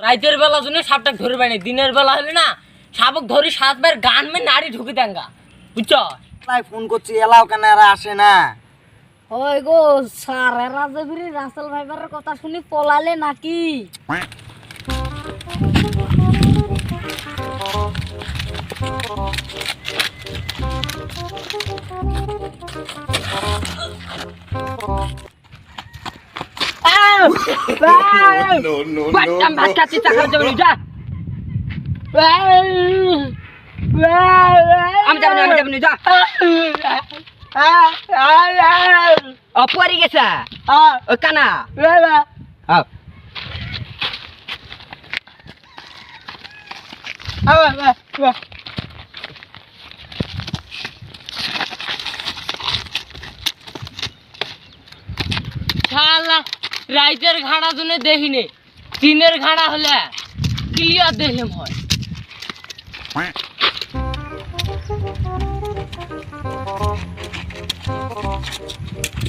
রাইতের বেলা জন্য সাপটা ধরে পাইনি দিনের বেলা হলে না সাপক ধরি সাতবার গান মে নাড়ি ঢুকে দেঙ্গা বুঝছ? তাই ফোন করছি এলাও কেন এরা আসে না? ওই গো স্যার এরা যে ফিরি রাসেল ভাইবারের কথা শুনি পলালে নাকি? বাচ্চাম ভাত খাচ্ছি চাকর যাবে যা আমি যাব না আমি যাব না যা অপরি গেছে ও কানা আও। রাইতের ঘাড়া জন্য দেখিনি দিনের ঘাড়া হলে ক্লিয়ার দেখলাম হয়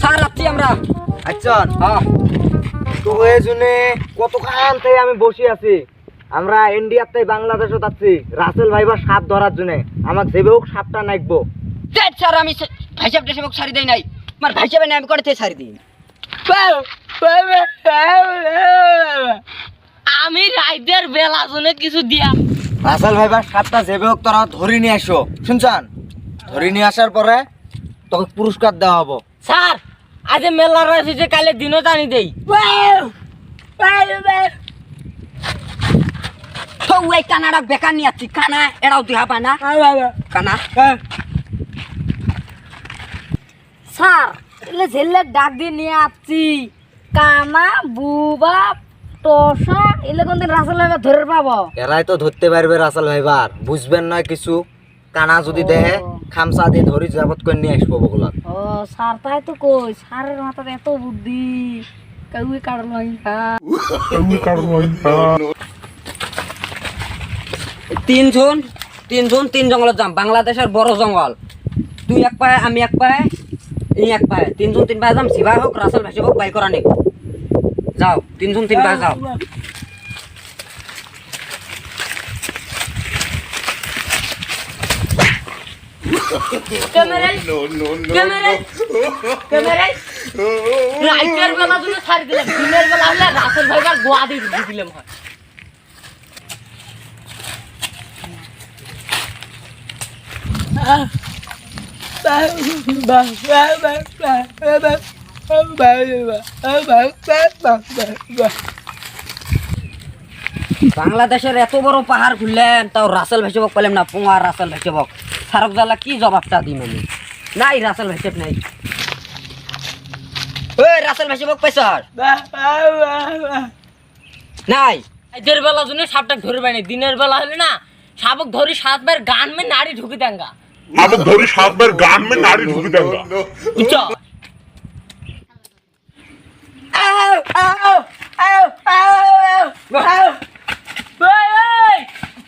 স্যার রাত্রি আমরা। আচ্ছা তো এই জন্য কতক্ষণ থেকে আমি বসে আছি? আমরা ইন্ডিয়ার থেকে বাংলাদেশও যাচ্ছি। রাসেল ভাইবার সাপ ধরার জন্য আমার যেবে হোক সাপটা নাকবো। দেখ স্যার আমি ভাইসাব নাই। আমার ভাইসাবে নাই আমি করে ছাড়ি দিই? আমি রাইতের বেলা জন্য কিছু দিয়া রাসেল ভাইবার সাপটা যেবে হোক তোরা ধরে নিয়ে আসো। শুনছান? ধরে নিয়ে আসার পরে তোকে পুরস্কার দেওয়া হব। স্যার আজ মেলা রয়েছে কালে দিনও জানি দেই। তো ওই কানাডা বেকার নিয়ে আসছি। কানা এরাও তুই হাবা না। কানা। স্যার এলে ঝেলে ডাক দিয়ে নিয়ে আসছি। কানা বুবা টসা এলে কোনদিন রাসেল ভাইবার ধরে পাবো? এরাই তো ধরতে পারবে রাসেল ভাইবার। বুঝবেন না কিছু? কানা যদি দেহে খামসা দিয়ে ধরি যাবত করে নিয়ে আসব বগুলা। ও স্যার তাই তো কই স্যারের মাথাতে এত বুদ্ধি। কাউই কাটলো তিনজন তিনজন তিন জঙ্গলত যাম বাংলাদেশের বড় জঙ্গল। তুই এক পায়ে আমি এক পায়ে ই এক পায়ে তিনজন তিন পায়ে যাম শিবাই হোক রাসেল ভাসি হোক বাই করা নেই যাও। তিনজন তিন পায়ে যাও ক্যামেরায় ক্যামেরায় ক্যামেরায় রাইতের বেলা তুমি ছাড়ি দিলাম দিনের বেলা হলে রাসেল ভাইবার গোয়া দিয়ে ঢুকে দিলাম হয় বাংলাদেশের এত বড় পাহাড় ঘুরলেন, তাও রাসেল ভেসেবক পেলাম না পুঙা রাসেল ভেসেবক। সারক জ্বালা কি জবাবটা দিম আমি? নাই রাসেল ভেসেব নাই। ওই রাসেল ভেসেবক পেছর নাই। এদের বেলা জন্য সাপটা ধরে পাইনি দিনের বেলা হলে না সাপক ধরি সাতবার গান মে নাড়ি ঢুকে দেঙ্গা अब धोरी सात बार गान में नारी ढूक देगा বুঝছ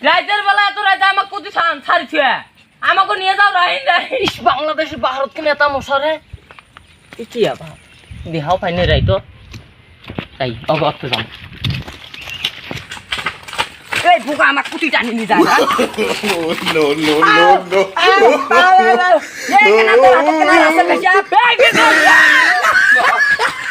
রাইতের বেলা এত রাইতে আমাকে কত ছাড়ছে আমাকে নিয়ে যাও রাই ইস বাংলাদেশের ভারত কিনে এত মশারে এ কি আবার বিহাও পাইনি রাই তো তাই অগত যাম এই বুকা আমার কুটি টানি নি যায় নো নো নো no